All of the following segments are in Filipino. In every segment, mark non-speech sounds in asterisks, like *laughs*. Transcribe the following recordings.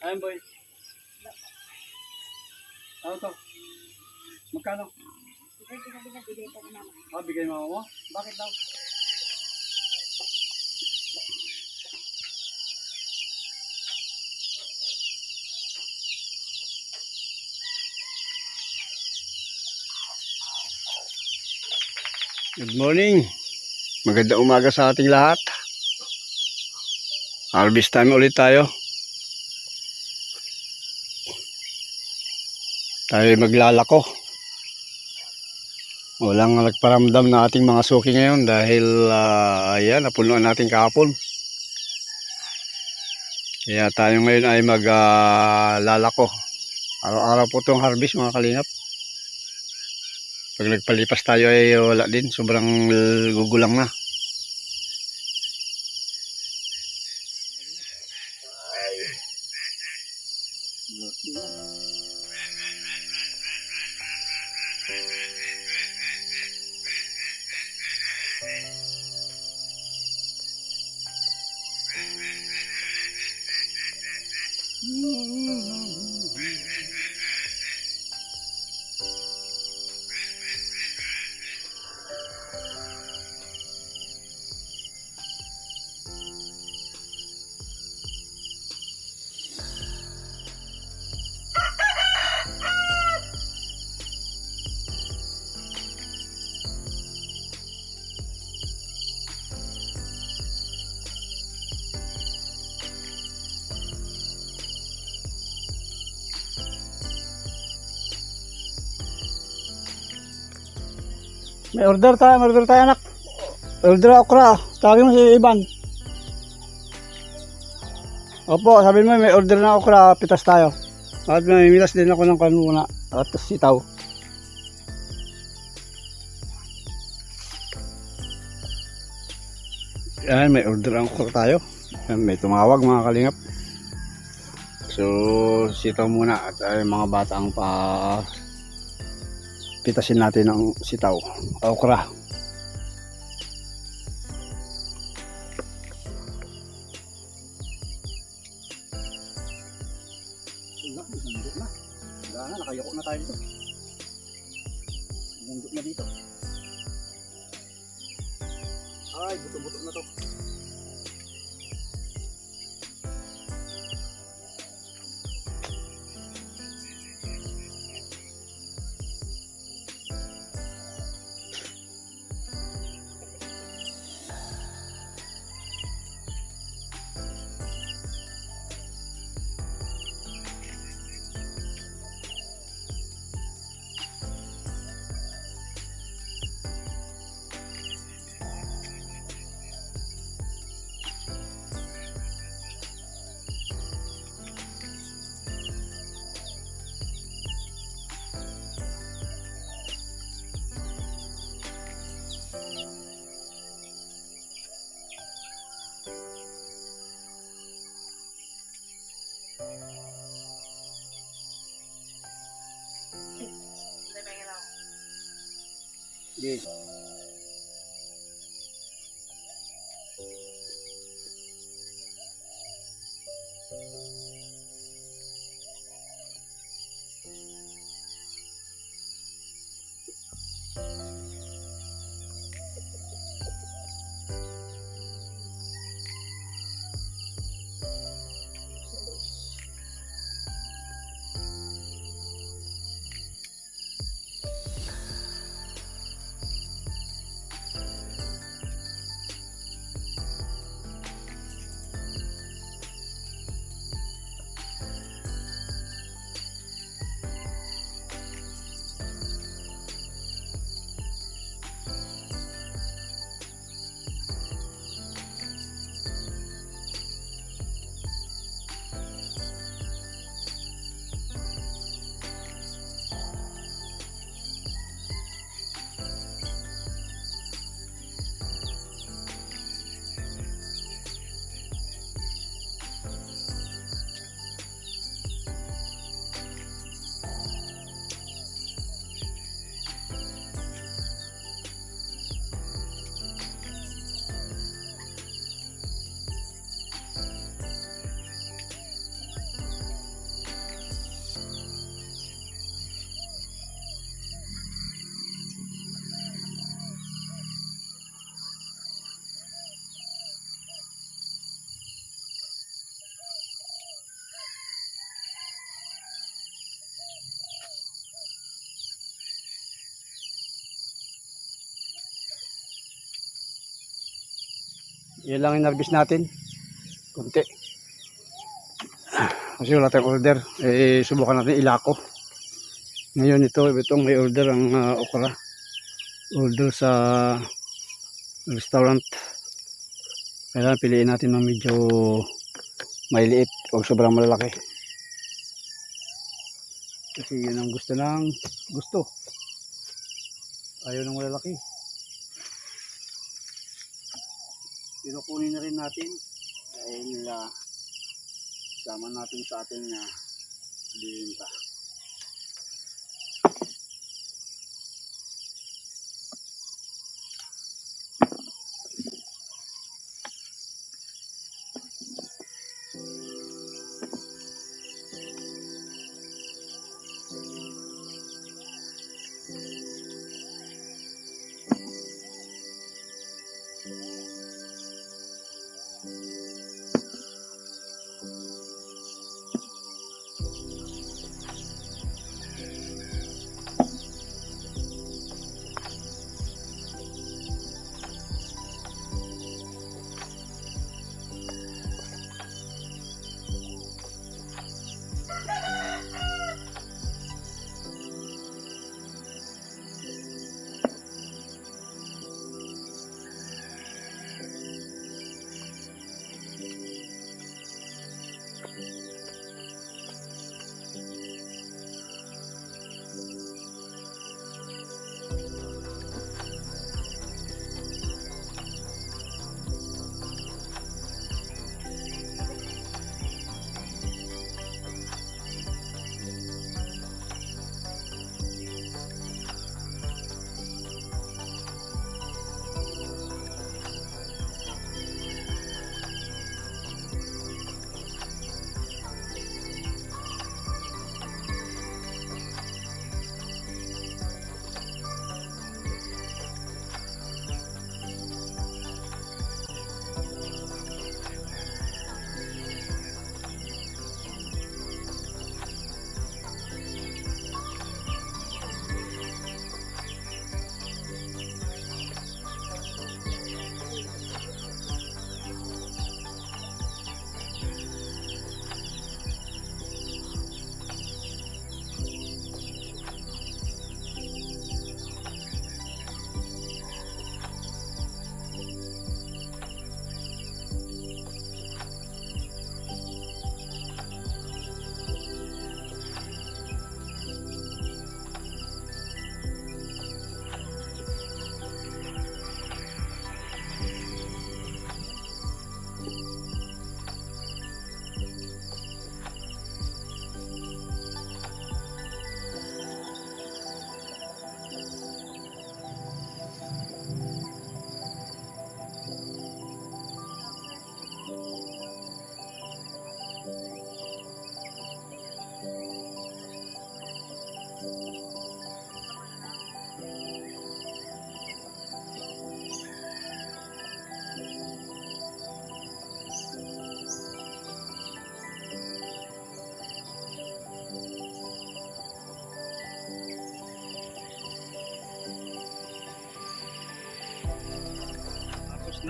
Ayun, boy. Ano to? Magkano? Ito na binabigay ko ni mama. Ah, bigay mo mo? Bakit daw? Good morning. Maganda umaga sa ating lahat. Harvest time ulit tayo. Tayo maglalako. Walang nagparamdam na ating mga suki ngayon dahil ah, ayan, napunuan natin kahapon. Kaya tayo ngayon ay maglalako. Araw-araw po itong harvest mga kalingap. Pag nagpalipas tayo ay wala din. Sobrang gugulang na. mm -hmm. May order tayo, may order tayo anak. Order okra. Tawagin mo si Iban. Opo, sabi mo may order na okra, pitas tayo. At may mitas din ako ng kanu muna. At sitaw. Yan, may order ang okra tayo. Yan, may tumawag mga kalingap. So, sitaw muna at ay, mga bata ang pa pitasin natin ng sitaw, okra. Nakayoko na tayo dito. Bundok na dito. Ji Yan lang inarbis natin. Kunti. Kasi wala tayong order. Eh, subukan natin ilako. Ngayon ito, itong may order ang ah, okra. Order sa restaurant. Kailangan piliin natin ng medyo mailiit o sobrang malalaki. Kasi yun ang gusto ng gusto. Ayaw ng malalaki. Pinukunin na rin natin dahil uh, sama natin sa ating uh, binta.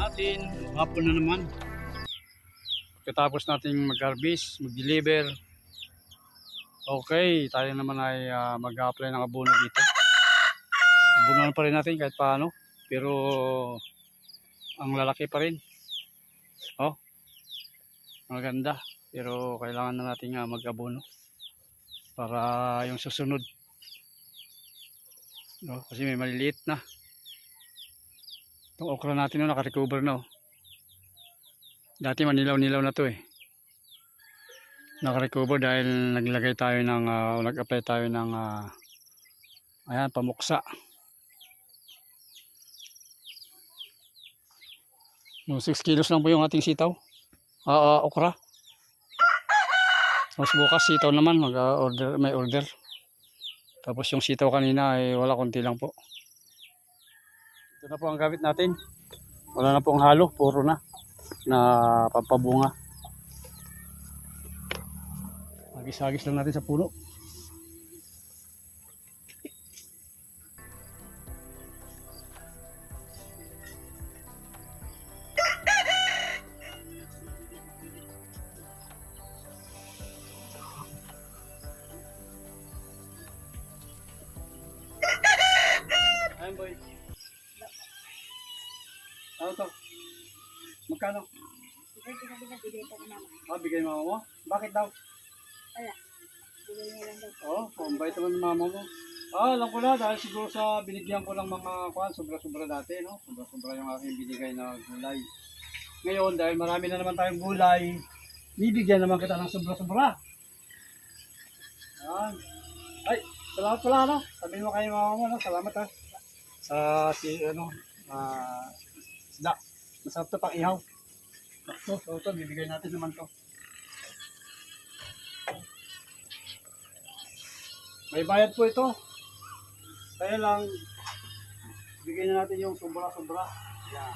Natin, hapon na naman. Pagkatapos natin mag-harvest, mag-deliver, okay, tayo naman ay ah, mag-apply ng abono dito. Abono pa rin natin kahit paano, pero ang lalaki pa rin. Oh, maganda. Pero kailangan na natin nga mag-abono para yung susunod. No, kasi may maliliit na. Itong okra natin no, naka-recover na oh. Dati manilaw-nilaw na to eh. Naka-recover dahil naglagay tayo ng, o nag-apply tayo ng, ah, ayan, pamuksa. No, 6 kilos lang po yung ating sitaw. Ah, ah, okra. Tapos bukas sitaw naman, mag-order, may order. Tapos yung sitaw kanina ay wala konti lang po. Ito na po ang gamit natin. Wala na pong halo, puro na na pampabunga. Agis-agis lang natin sa puno. Magkano? Ito na binabigay ko ni mama. Ah, bigay mama mo? Bakit daw? Wala. Bigay niya lang daw. Oo, oh, bait naman ng mama mo. Ah, alam ko na dahil siguro sa binigyan ko ng mga kwan, sobra-sobra dati, no? Sobra-sobra yung aking binigay na gulay. Ngayon, dahil marami na naman tayong gulay, bibigyan naman kita ng sobra-sobra. Yan. Ay, salamat pala, no? Sabihin mo kay mama mo, no? Salamat, ha? Sa, si, ano, ah, isda. Masarap to pang ihaw. Ito, so ito, bibigay natin naman to. May bayad po ito. Kaya lang, bigyan na natin yung sobra-sobra. Yan.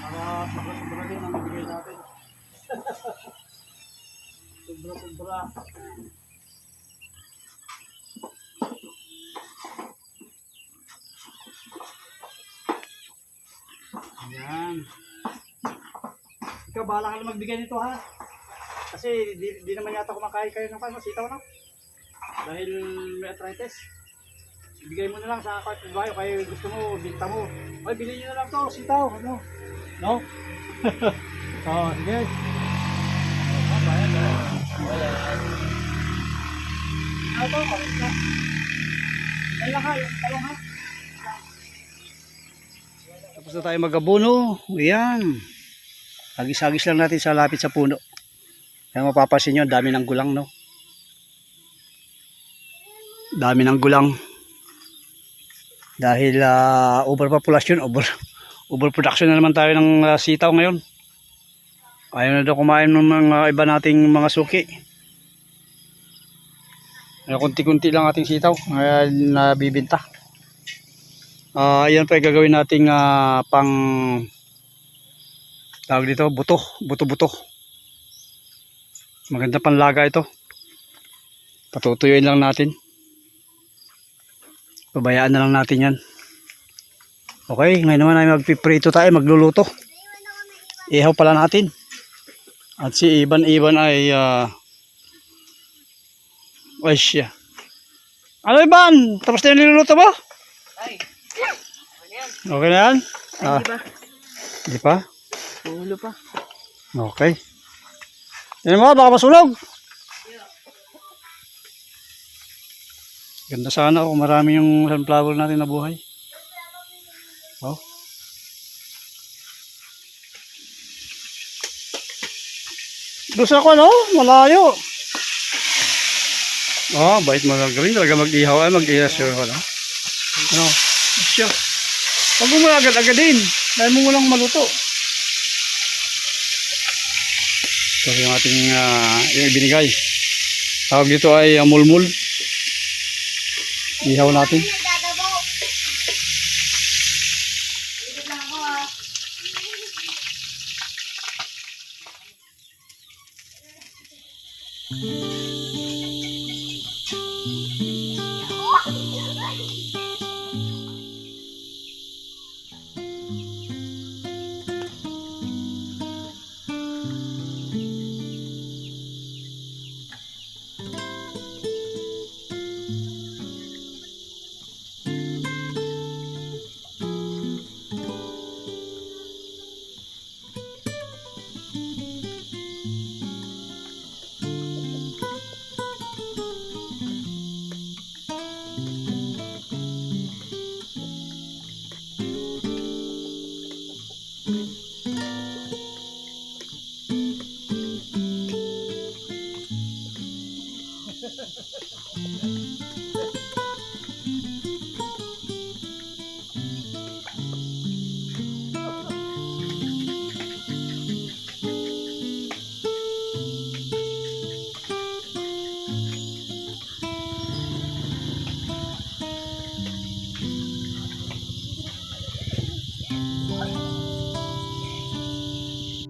Para sobra-sobra din ang bigay natin. *laughs* sobra-sobra. Yan. Ikaw, bahala ka na magbigay nito ha. Kasi di, di naman yata kumakain kayo ng kano, sitaw na. Dahil may arthritis. Ibigay mo na lang sa kahit bayo kaya gusto mo, binta mo. Ay, bilhin nyo na lang to, sitaw, ano? No? *laughs* Oo, sige. Ah, bayan, bayan. Ano to, kapit na. Yan lang Tapos na tayo mag-abono. Ayan. Agis-agis lang natin sa lapit sa puno. Kaya mapapansin nyo, dami ng gulang, no? Dami ng gulang. Dahil ah, overpopulation, over, *laughs* overproduction na naman tayo ng ah, sitaw ngayon. Ayaw na daw kumain ng mga iba nating mga suki. Kunti-kunti lang ating sitaw uh, nabibinta. Ah, yan pa gagawin nating ah, pang tawag dito, buto, buto-buto. Maganda panlaga ito. Patutuyuin lang natin. Pabayaan na lang natin yan. Okay, ngayon naman ay magpiprito tayo, magluluto. Ihaw pala natin. At si Iban Iban ay uh, ay siya. Ano Iban? Tapos na yung niluluto mo? Ay. Okay na yan? Ah, ba? di pa? Ulo pa. Okay. Yan mo, baka masunog. Ganda sana kung marami yung sunflower natin na buhay. Oh. Doon sa ako, no? Malayo. Oh, bait mo lang green. Talaga mag-ihaw ay mag-ihaw siya. Ano? Ano? Siya. Huwag mo agad-agadin. Dahil mo lang maluto. Ito yung ating uh, ibinigay. Tawag dito ay uh, mulmul. Ihaw natin.